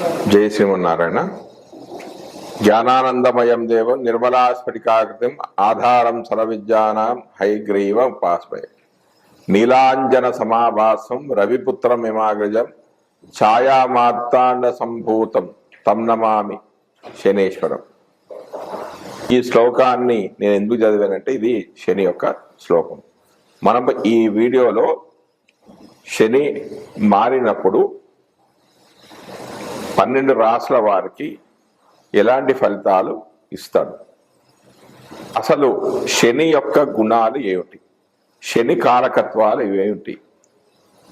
జయ శ్రీమన్నారాయణ. జ్ఞానానందమయం దేవం నిర్మలాస్ఫటికాకృతిం ఆధారం సర్వవిద్యానాం హైగ్రీవ ఉపాస్మయ. నీలాంజన సమాభాసం రవిపుత్రమిమాగ్రజం ఛాయామార్తాండ సంభూతం తం నమామి శనేశ్వరం. ఈ శ్లోకాన్ని నేను ఎందుకు చదివానంటే ఇది శని యొక్క శ్లోకం. మనం ఈ వీడియోలో శని మారినప్పుడు పన్నెండు రాసుల వారికి ఎలాంటి ఫలితాలు ఇస్తాడు? అసలు శని యొక్క గుణాలు ఏమిటి? శని కారకత్వాలు ఏమిటి?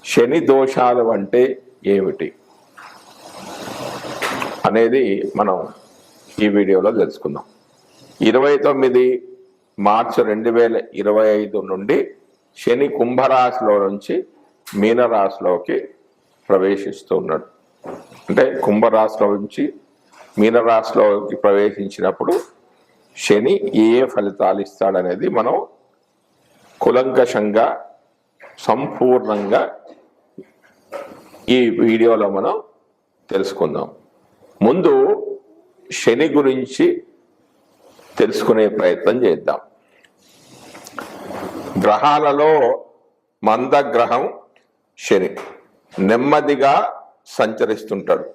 శని దోషాలు అంటే ఏమిటి? అనేది మనం ఈ వీడియోలో తెలుసుకుందాం. ఇరవై తొమ్మిది మార్చి రెండు వేల ఇరవై ఐదు నుండి శని కుంభరాశిలో నుంచి మీనరాశిలోకి ప్రవేశిస్తున్నాడు అంటే కుంభరాశిలో నుంచి మీనరాశిలోకి ప్రవేశించినప్పుడు శని ఏ ఏ ఫలితాలు ఇస్తాడనేది మనం కులంకషంగా సంపూర్ణంగా ఈ వీడియోలో మనం తెలుసుకుందాం. ముందు శని గురించి తెలుసుకునే ప్రయత్నం చేద్దాం. గ్రహాలలో మందగ్రహం శని. నెమ్మదిగా సంచరిస్తుంటాడు.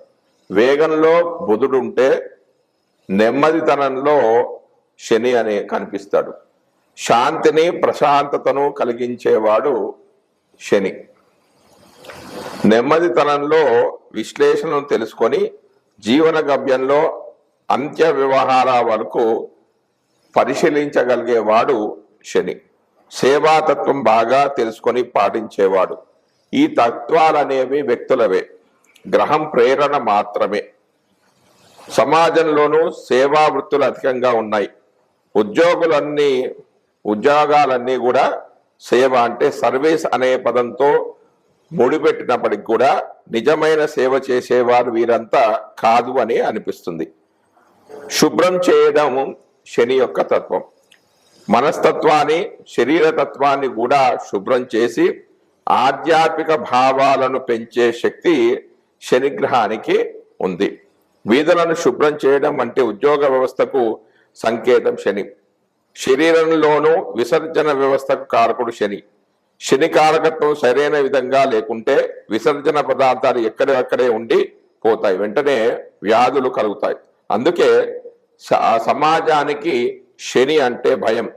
వేగంలో బుధుడు ఉంటే నెమ్మదితనంలో శని అనే కనిపిస్తాడు. శాంతిని ప్రశాంతతను కలిగించేవాడు శని. నెమ్మదితనంలో విశ్లేషణను తెలుసుకొని జీవన గవ్యంలో అంత్య వ్యవహార వరకు పరిశీలించగలిగేవాడు శని. సేవాతత్వం బాగా తెలుసుకొని పాటించేవాడు. ఈ తత్వాలనేవి వ్యక్తులవే. గ్రహం ప్రేరణ మాత్రమే. సమాజంలోనూ సేవా వృత్తులు అధికంగా ఉన్నాయి. ఉద్యోగులన్నీ ఉద్యోగాలన్నీ కూడా సేవ అంటే సర్వీస్ అనే పదంతో ముడిపెట్టినప్పటికి కూడా నిజమైన సేవ చేసేవారు వీరంతా కాదు అని అనిపిస్తుంది. శుభ్రం చేయడం శని యొక్క తత్వం. మనస్తత్వాన్ని శరీర తత్వాన్ని కూడా శుభ్రం చేసి ఆధ్యాత్మిక భావాలను పెంచే శక్తి శనిగ్రహానికి ఉంది. వీధులను శుభ్రం చేయడం వంటి ఉద్యోగ వ్యవస్థకు సంకేతం శని. శరీరంలోనూ విసర్జన వ్యవస్థకు కారకుడు శని. శని కారకత్వం సరైన విధంగా లేకుంటే విసర్జన పదార్థాలు ఎక్కడెక్కడే ఉండి పోతాయి. వెంటనే వ్యాధులు కలుగుతాయి. అందుకే సమాజానికి శని అంటే భయం.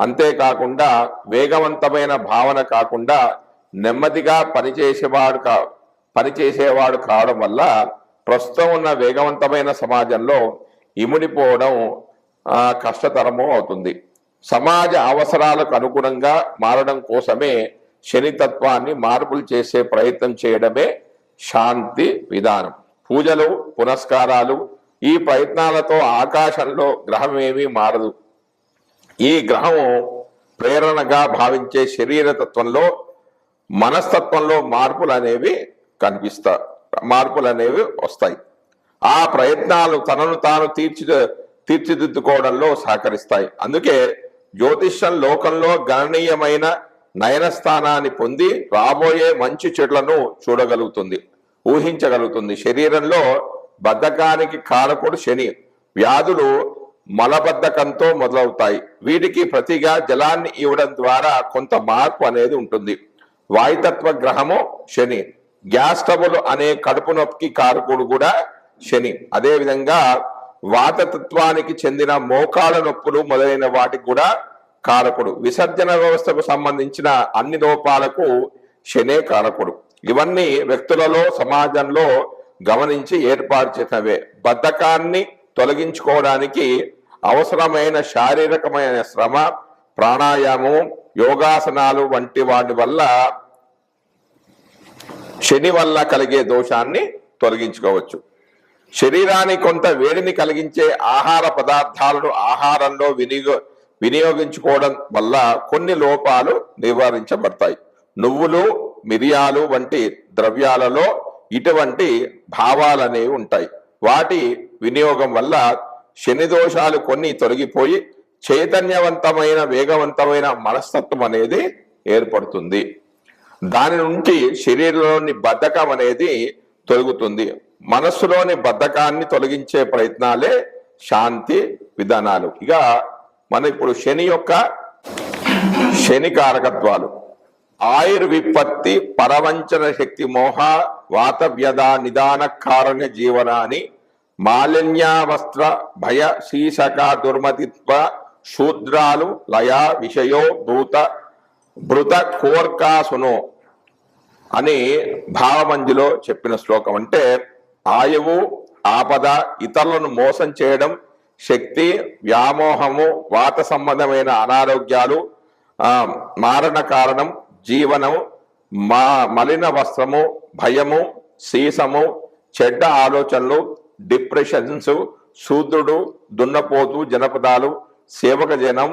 అంతేకాకుండా వేగవంతమైన భావన కాకుండా నెమ్మదిగా పనిచేసేవాడు కా పనిచేసేవాడు కావడం వల్ల ప్రస్తుతం ఉన్న వేగవంతమైన సమాజంలో ఇముడిపోవడం కష్టతరము అవుతుంది. సమాజ అవసరాలకు అనుగుణంగా మారడం కోసమే శనితత్వాన్ని మార్పులు చేసే ప్రయత్నం చేయడమే శాంతి విధానం. పూజలు పునస్కారాలు ఈ ప్రయత్నాలతో ఆకాశంలో గ్రహం ఏమీ మారదు. ఈ గ్రహం ప్రేరణగా భావించే శరీరతత్వంలో మనస్తత్వంలో మార్పులు అనేవి కనిపిస్తా మార్పులు అనేవి వస్తాయి. ఆ ప్రయత్నాలు తనను తాను తీర్చి తీర్చిదిద్దుకోవడంలో సహకరిస్తాయి. అందుకే జ్యోతిష్యం లోకంలో గణనీయమైన నయన స్థానాన్ని పొంది రాబోయే మంచి చెట్లను చూడగలుగుతుంది ఊహించగలుగుతుంది. శరీరంలో బద్ధకానికి కారకుడు శని. వ్యాధులు మలబద్ధకంతో మొదలవుతాయి. వీటికి ప్రతిగా జలాన్ని ఇవ్వడం ద్వారా కొంత మార్పు అనేది ఉంటుంది. వాయుతత్వ గ్రహము శని. గ్యాస్ ట్రబుల్ అనే కడుపు నొప్పికి కారకుడు కూడా శని. అదే విధంగా వాతతత్వానికి చెందిన మోకాళ్ళ నొప్పులు మొదలైన వాటికి కూడా కారకుడు. విసర్జన వ్యవస్థకు సంబంధించిన అన్ని లోపాలకు శనే కారకుడు. ఇవన్నీ వ్యక్తులలో సమాజంలో గమనించి ఏర్పాటు చేసినవే. బద్ధకాన్ని తొలగించుకోవడానికి అవసరమైన శారీరకమైన శ్రమ ప్రాణాయామం యోగాసనాలు వంటి వాటి వల్ల శని వల్ల కలిగే దోషాన్ని తొలగించుకోవచ్చు. శరీరానికి కొంత వేడిని కలిగించే ఆహార పదార్థాలను ఆహారంలో వినియో వినియోగించుకోవడం వల్ల కొన్ని లోపాలు నివారించబడతాయి. నువ్వులు మిరియాలు వంటి ద్రవ్యాలలో ఇటువంటి భావాలనేవి ఉంటాయి. వాటి వినియోగం వల్ల శని దోషాలు కొన్ని తొలగిపోయి చైతన్యవంతమైన వేగవంతమైన మనస్తత్వం అనేది ఏర్పడుతుంది. దాని నుండి శరీరంలోని బద్ధకం అనేది తొలగుతుంది. మనస్సులోని బద్ధకాన్ని తొలగించే ప్రయత్నాలే శాంతి విధానాలు. ఇక మన ఇప్పుడు శని యొక్క శని కారకత్వాలు. ఆయుర్విపత్తి పరవంచన శక్తి మోహ వాత వ్యధ నిదాన కారణ జీవనాన్ని మాలిన్యావస్త్ర భయ శీశక దుర్మతిత్వ శూద్రాలు లయ విషయో భూత భృత కోర్కాసును అని భావమంజిలో చెప్పిన శ్లోకం అంటే ఆయువు ఆపద ఇతరులను మోసం చేయడం శక్తి వ్యామోహము వాత సంబంధమైన అనారోగ్యాలు మారణ కారణం జీవనం మా మలిన వస్త్రము భయము సీసము చెడ్డ ఆలోచనలు డిప్రెషన్స్ శూద్రుడు దున్నపోతు జనపదాలు సేవక జనం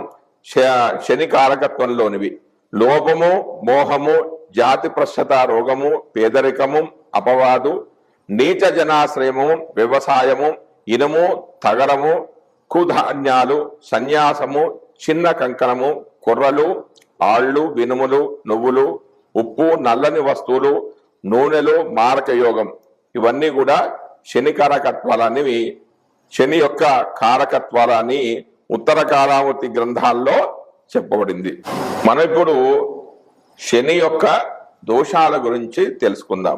శ- శని కారకత్వంలోనివి లోభము మోహము జాతి ప్రశ్నత రోగము పేదరికము అపవాదు నీచ జనాశ్రయము వ్యవసాయము ఇనుము తగరము కుధాన్యాలు సన్యాసము చిన్న కంకణము కుర్రలు ఆళ్ళు వినుములు నువ్వులు ఉప్పు నల్లని వస్తువులు నూనెలు మారక యోగం. ఇవన్నీ కూడా శని కారకత్వాలనేవి శని యొక్క కారకత్వాలని ఉత్తర కాలామూర్తి గ్రంథాల్లో చెప్పబడింది. మనం ఇప్పుడు శని యొక్క దోషాల గురించి తెలుసుకుందాం.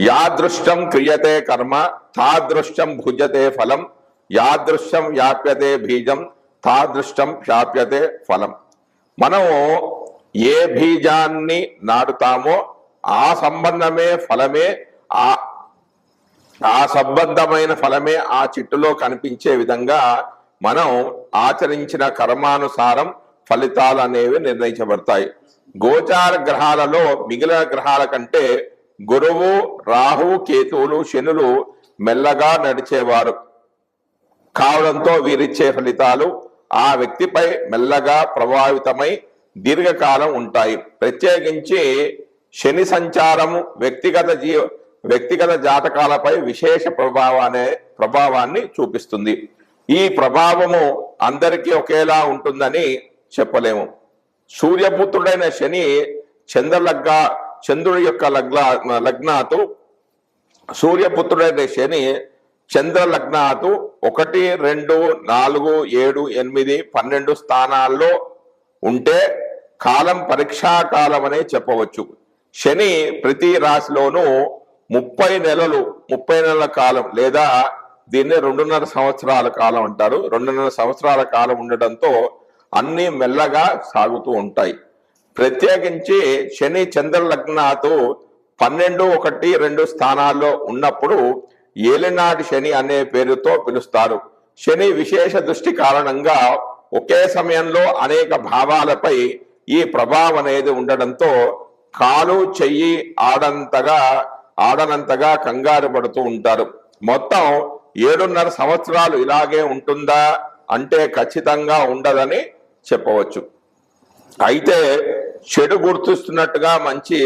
యాదృష్టం క్రియతే కర్మ తాదృష్టం భుజతే ఫలం యాదృష్టం వ్యాప్యతే బీజం తాదృష్టం శాప్యతే ఫలం. మనం ఏ బీజాన్ని నాటుతామో ఆ సంబంధమే ఫలమే ఆ ఆ సంబంధమైన ఫలమే ఆ చెట్టులో కనిపించే విధంగా మనం ఆచరించిన కర్మానుసారం ఫలితాలు అనేవి నిర్ణయించబడతాయి. గోచార గ్రహాలలో మిగిలిన గ్రహాల కంటే గురువు రాహు కేతువులు శనులు మెల్లగా నడిచేవారు. కావడంతో వీరిచ్చే ఫలితాలు ఆ వ్యక్తిపై మెల్లగా ప్రభావితమై దీర్ఘకాలం ఉంటాయి. ప్రత్యేకించి శని సంచారము వ్యక్తిగత జీవ వ్యక్తిగత జాతకాలపై విశేష ప్రభావాన్ని ప్రభావాన్ని చూపిస్తుంది. ఈ ప్రభావము అందరికీ ఒకేలా ఉంటుందని చెప్పలేము. సూర్యపుత్రుడైన శని చంద్రలగ్న చంద్రుడి యొక్క లగ్న లగ్నాతు సూర్యపుత్రుడైన శని చంద్రలగ్నాతు ఒకటి రెండు నాలుగు ఏడు ఎనిమిది పన్నెండు స్థానాల్లో ఉంటే కాలం పరీక్షా కాలం అనే చెప్పవచ్చు. శని ప్రతి రాశిలోనూ ముప్పై నెలలు ముప్పై నెలల కాలం లేదా దీన్ని రెండున్నర సంవత్సరాల కాలం అంటారు. రెండున్నర సంవత్సరాల కాలం ఉండడంతో అన్నీ మెల్లగా సాగుతూ ఉంటాయి. ప్రత్యేకించి శని చంద్ర లగ్నాతో పన్నెండు ఒకటి రెండు స్థానాల్లో ఉన్నప్పుడు ఏలినాటి శని అనే పేరుతో పిలుస్తారు. శని విశేష దృష్టి కారణంగా ఒకే సమయంలో అనేక భావాలపై ఈ ప్రభావం అనేది ఉండడంతో కాలు చెయ్యి ఆడంతగా ఆడనంతగా కంగారు పడుతూ ఉంటారు. మొత్తం ఏడున్నర సంవత్సరాలు ఇలాగే ఉంటుందా అంటే ఖచ్చితంగా ఉండదని చెప్పవచ్చు. అయితే చెడు గుర్తిస్తున్నట్టుగా మంచి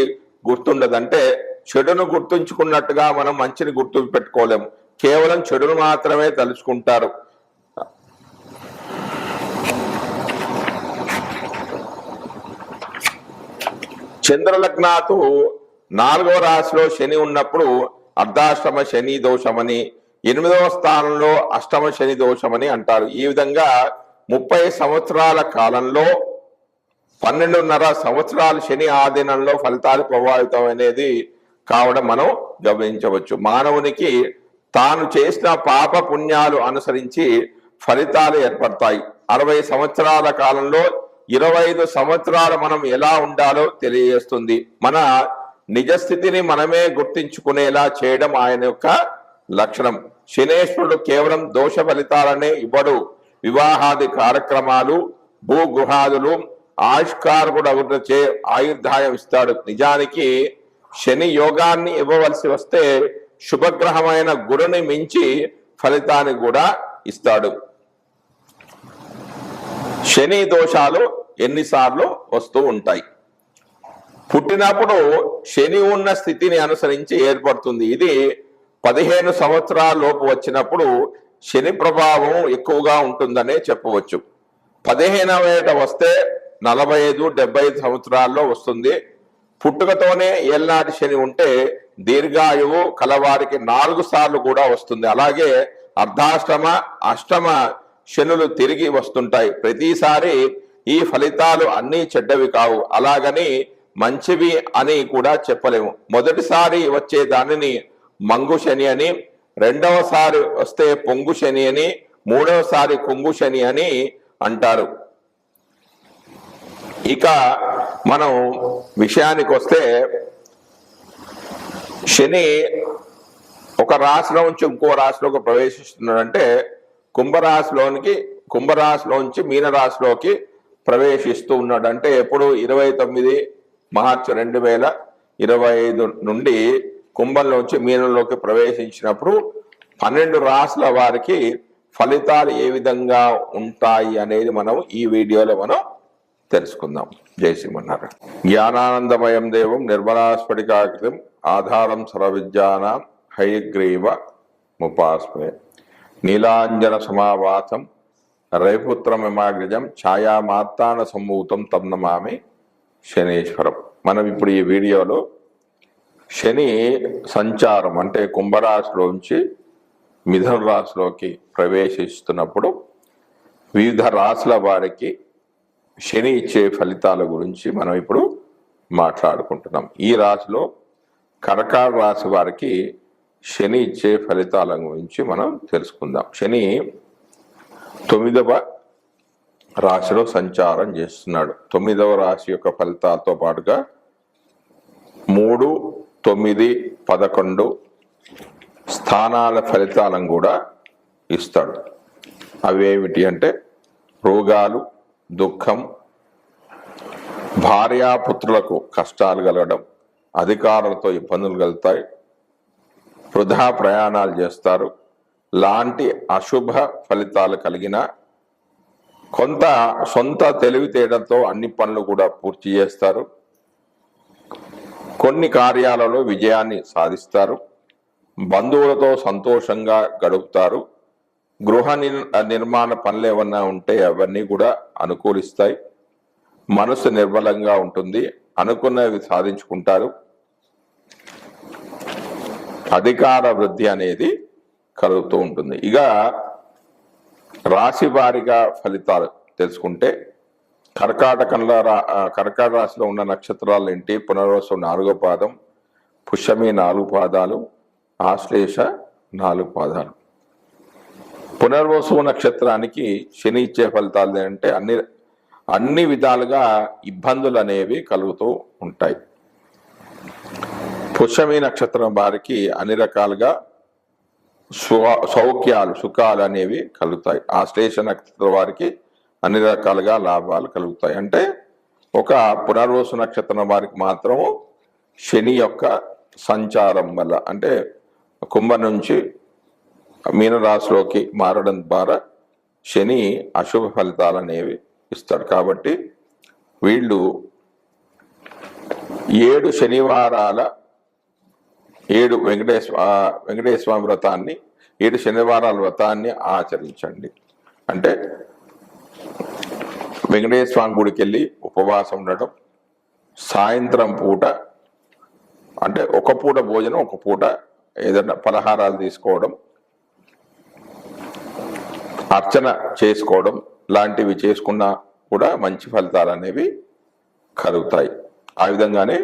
గుర్తుండదంటే చెడును గుర్తుంచుకున్నట్టుగా మనం మంచిని గుర్తు పెట్టుకోలేము కేవలం చెడును మాత్రమే తలుచుకుంటారు. చంద్రలగ్నాతు నాలుగో రాశిలో శని ఉన్నప్పుడు అర్ధాశ్రమ శని దోషమని ఎనిమిదవ స్థానంలో అష్టమ శని దోషమని అంటారు. ఈ విధంగా ముప్పై సంవత్సరాల కాలంలో పన్నెండున్నర సంవత్సరాలు శని ఆధీనంలో ఫలితాలు ప్రభావితం అనేది కావడం మనం గమనించవచ్చు. మానవునికి తాను చేసిన పాప పుణ్యాలు అనుసరించి ఫలితాలు ఏర్పడతాయి. అరవై సంవత్సరాల కాలంలో ఇరవై ఐదు సంవత్సరాలు మనం ఎలా ఉండాలో తెలియజేస్తుంది. మన నిజస్థితిని మనమే గుర్తించుకునేలా చేయడం ఆయన యొక్క లక్షణం. శనేశ్వరుడు కేవలం దోష ఫలితాలనే ఇవ్వడు. వివాహాది కార్యక్రమాలు భూగృహాదులు ఆయుష్కారకుడు అభివృద్ధి ఆయుర్దాయం ఇస్తాడు నిజానికి శని యోగాన్ని ఇవ్వవలసి వస్తే శుభగ్రహమైన గురుని మించి ఫలితాన్ని కూడా ఇస్తాడు. శని దోషాలు ఎన్నిసార్లు వస్తూ ఉంటాయి. పుట్టినప్పుడు శని ఉన్న స్థితిని అనుసరించి ఏర్పడుతుంది. ఇది పదిహేను సంవత్సరాల లోపు వచ్చినప్పుడు శని ప్రభావం ఎక్కువగా ఉంటుందనే చెప్పవచ్చు. పదిహేనవ ఏట వస్తే నలభై ఐదు డెబ్బై ఐదు సంవత్సరాల్లో వస్తుంది. పుట్టుకతోనే ఏళ్ళనాటి శని ఉంటే దీర్ఘాయువు కలవారికి నాలుగు సార్లు కూడా వస్తుంది. అలాగే అర్ధాష్టమ అష్టమ శనులు తిరిగి వస్తుంటాయి. ప్రతిసారి ఈ ఫలితాలు అన్నీ చెడ్డవి కావు. అలాగని మంచివి అని కూడా చెప్పలేము. మొదటిసారి వచ్చే దానిని మంగు శని అని రెండవసారి వస్తే పొంగు శని అని మూడవసారి కొంగు శని అని అంటారు. ఇక మనం విషయానికి వస్తే శని ఒక రాశిలో నుంచి ఇంకో రాశిలోకి ప్రవేశిస్తున్నాడంటే కుంభరాశిలోనికి కుంభరాశిలోంచి మీనరాశిలోకి ప్రవేశిస్తూ ఉన్నాడు. అంటే ఎప్పుడు? ఇరవై తొమ్మిది మార్చి రెండు వేల ఇరవై ఐదు నుండి కుంభంలోంచి మీనంలోకి ప్రవేశించినప్పుడు పన్నెండు రాసుల వారికి ఫలితాలు ఏ విధంగా ఉంటాయి అనేది మనం ఈ వీడియోలో మనం తెలుసుకుందాం. జై శ్రీమన్నారాయణ. జ్ఞానానందమయం దేవం నిర్మలాస్ఫటికాకృతం ఆధారం సర్వవిద్యానాం హయగ్రీవ ముపాస్మే. నీలాంజన సమావాసం రైపుత్రమిమాగ్రజం ఛాయామాత్తాన సంభూతం తం నమామి శనేశ్వరం. మనం ఇప్పుడు ఈ వీడియోలో శని సంచారం అంటే కుంభరాశిలోంచి మిథున రాశిలోకి ప్రవేశిస్తున్నప్పుడు వివిధ రాశుల వారికి శని ఇచ్చే ఫలితాల గురించి మనం ఇప్పుడు మాట్లాడుకుంటున్నాం. ఈ రాశిలో కరకాల రాశి వారికి శని ఇచ్చే ఫలితాల గురించి మనం తెలుసుకుందాం. శని తొమ్మిదవ రాశిలో సంచారం చేస్తున్నాడు. తొమ్మిదవ రాశి యొక్క ఫలితాలతో పాటుగా మూడు తొమ్మిది పదకొండు స్థానాల ఫలితాలను కూడా ఇస్తాడు. అవేమిటి అంటే రోగాలు దుఃఖం భార్యాపుత్రులకు కష్టాలు కలగడం అధికారులతో ఇబ్బందులు కలుగుతాయి వృధా ప్రయాణాలు చేస్తారు. లాంటి అశుభ ఫలితాలు కలిగిన కొంత సొంత తెలివితేటంతో అన్ని పనులు కూడా పూర్తి చేస్తారు. కొన్ని కార్యాలలో విజయాన్ని సాధిస్తారు. బంధువులతో సంతోషంగా గడుపుతారు. గృహ నిర్మాణ పనులు ఏమన్నా ఉంటే అవన్నీ కూడా అనుకూలిస్తాయి. మనసు నిర్బలంగా ఉంటుంది. అనుకున్నవి సాధించుకుంటారు. అధికార వృద్ధి అనేది కలుగుతూ ఉంటుంది. ఇక రాశి వారిగా ఫలితాలు తెలుసుకుంటే కర్కాటకంలో రా కర్కాట రాశిలో ఉన్న నక్షత్రాలు ఏంటి? పునర్వసం నాలుగో పాదం పుష్యమి నాలుగు పాదాలు ఆశ్లేష నాలుగు పాదాలు. పునర్వసు నక్షత్రానికి శని ఇచ్చే ఫలితాలు ఏంటంటే అన్ని అన్ని విధాలుగా ఇబ్బందులు అనేవి కలుగుతూ ఉంటాయి. పుష్యమి నక్షత్రం వారికి అన్ని రకాలుగా స్వ- సౌఖ్యాలు సుఖాలు అనేవి కలుగుతాయి. ఆ శ్లేష నక్షత్రం వారికి అన్ని రకాలుగా లాభాలు కలుగుతాయి. అంటే ఒక పునర్వసు నక్షత్రం వారికి మాత్రం శని యొక్క సంచారం వల్ల అంటే కుంభ నుంచి మీనరాశిలోకి మారడం ద్వారా శని అశుభ ఫలితాలు అనేవి ఇస్తాడు. కాబట్టి వీళ్ళు ఏడు శనివారాల ఏడు వెంకటేశ్వ వెంకటేశ్వర వ్రతాన్ని ఏడు శనివారాల వ్రతాన్ని ఆచరించండి. అంటే వెంకటేశ్వర స్వామి గుడికి వెళ్ళి ఉపవాసం ఉండటం సాయంత్రం పూట అంటే ఒక పూట భోజనం ఒక పూట ఏదైనా పలహారాలు తీసుకోవడం అర్చన చేసుకోవడం లాంటివి చేసుకున్నా కూడా మంచి ఫలితాలు అనేవి కలుగుతాయి. ఆ విధంగానే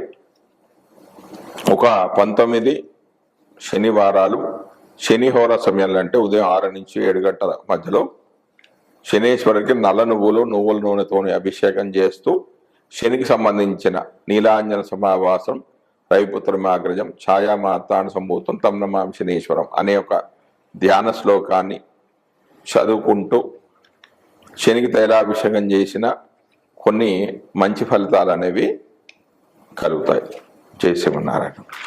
ఒక పంతొమ్మిది శనివారాలు శనిహోర సమయంలో అంటే ఉదయం ఆరు నుంచి ఏడు గంటల మధ్యలో శనీశ్వరుడికి నల్ల నువ్వులు నువ్వుల నూనెతో అభిషేకం చేస్తూ శనికి సంబంధించిన నీలాంజన సమావాసం రవిపుత్రమాగ్రజం ఛాయామాతాను సంభూతం తమ్నమాం శనీశ్వరం అనే ఒక ధ్యాన శ్లోకాన్ని చదువుకుంటూ శనికి తైలాభిషేకం చేసిన కొన్ని మంచి ఫలితాలు అనేవి కలుగుతాయి. జయ శివనారాయణ